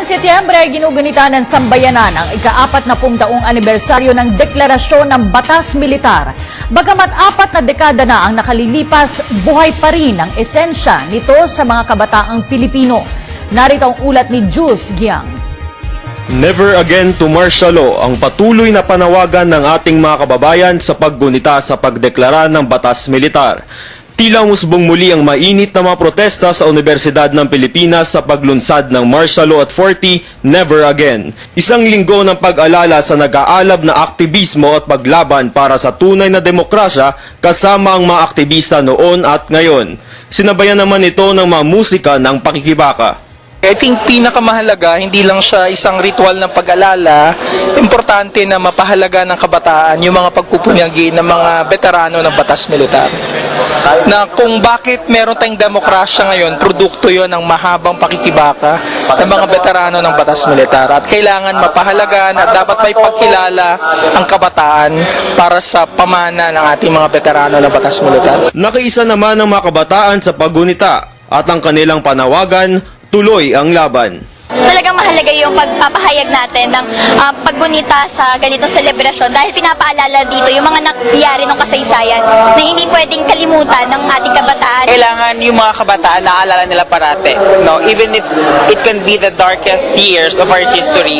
buwan Setyembre ginugunita ng sambayanan ang ikaapat na daong anibersaryo ng deklarasyon ng Batas Militar. Bagamat apat na dekada na ang nakalilipas, buhay pa rin ang esensya nito sa mga kabataang Pilipino. Narito ang ulat ni Jules Giang. Never again to martial law ang patuloy na panawagan ng ating mga kababayan sa paggunita sa pagdeklara ng batas militar. Tila musbong muli ang mainit na mga protesta sa Universidad ng Pilipinas sa paglunsad ng martial law at 40, never again. Isang linggo ng pag-alala sa nag-aalab na aktivismo at paglaban para sa tunay na demokrasya kasama ang mga aktivista noon at ngayon. Sinabayan naman ito ng mga musika ng pakikibaka. I think pinakamahalaga, hindi lang siya isang ritual ng pag-alala, importante na mapahalaga ng kabataan yung mga pagpupunyagi ng mga veterano ng batas militar. Na kung bakit meron tayong demokrasya ngayon, produkto yon ng mahabang pakikibaka ng mga veterano ng batas militar. At kailangan mapahalagan at dapat may pagkilala ang kabataan para sa pamana ng ating mga veterano ng batas militar. Nakiisa naman ang mga kabataan sa paggunita at ang kanilang panawagan, tuloy ang laban. Talagang mahalaga yung pagpapahayag natin ng ah, paggunita sa ganitong selebrasyon dahil pinapaalala dito yung mga nangyari ng kasaysayan na hindi pwedeng kalimutan ng ating kabataan. kailangan yung mga kabataan naalala nila parate. No, even if it can be the darkest years of our history,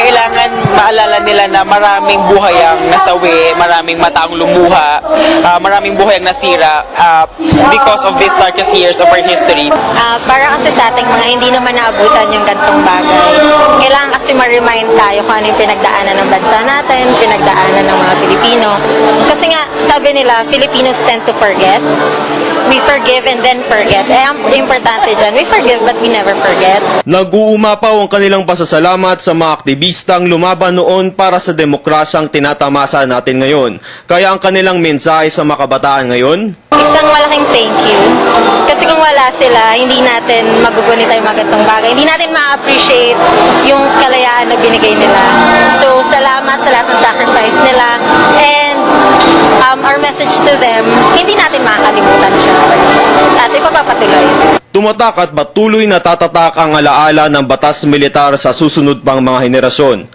kailangan maalala nila na maraming buhay ang nasawi, maraming mata ang lumuha, ah, maraming buhay ang nasira ah, because of these darkest years of our history. Ah, para kasi sa ating mga hindi naman naabutan yung gantong bagay. Kailangan kasi ma-remind tayo kung ano yung pinagdaanan ng bansa natin, pinagdaanan ng mga Pilipino. Kasi nga, sabi nila, Filipinos tend to forget. We forgive and then forget. Eh, ang importante dyan, we forgive but we never forget. Nag-uumapaw ang kanilang pasasalamat sa mga aktivistang lumaban noon para sa demokrasyang tinatamasa natin ngayon. Kaya ang kanilang mensahe sa mga kabataan ngayon, Isang malaking thank you. Kasi kung wala sila, hindi natin magugunita yung mga gantong bagay. Hindi natin ma-appreciate yung kalayaan na binigay nila. So, salamat sa lahat ng sacrifice nila. And um, our message to them, hindi natin makakalimutan siya. At ipagpapatuloy. tumatak at patuloy na tatatak ang alaala ng batas militar sa susunod pang mga henerasyon.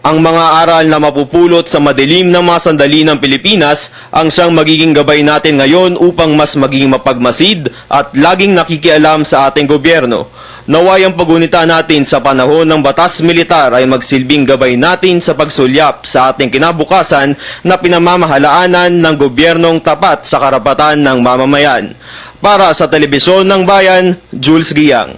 Ang mga aral na mapupulot sa madilim na mga sandali ng Pilipinas ang siyang magiging gabay natin ngayon upang mas maging mapagmasid at laging nakikialam sa ating gobyerno. Naway ang pagunita natin sa panahon ng batas militar ay magsilbing gabay natin sa pagsulyap sa ating kinabukasan na pinamamahalaanan ng gobyernong tapat sa karapatan ng mamamayan. Para sa Telebisyon ng Bayan, Jules Giyang.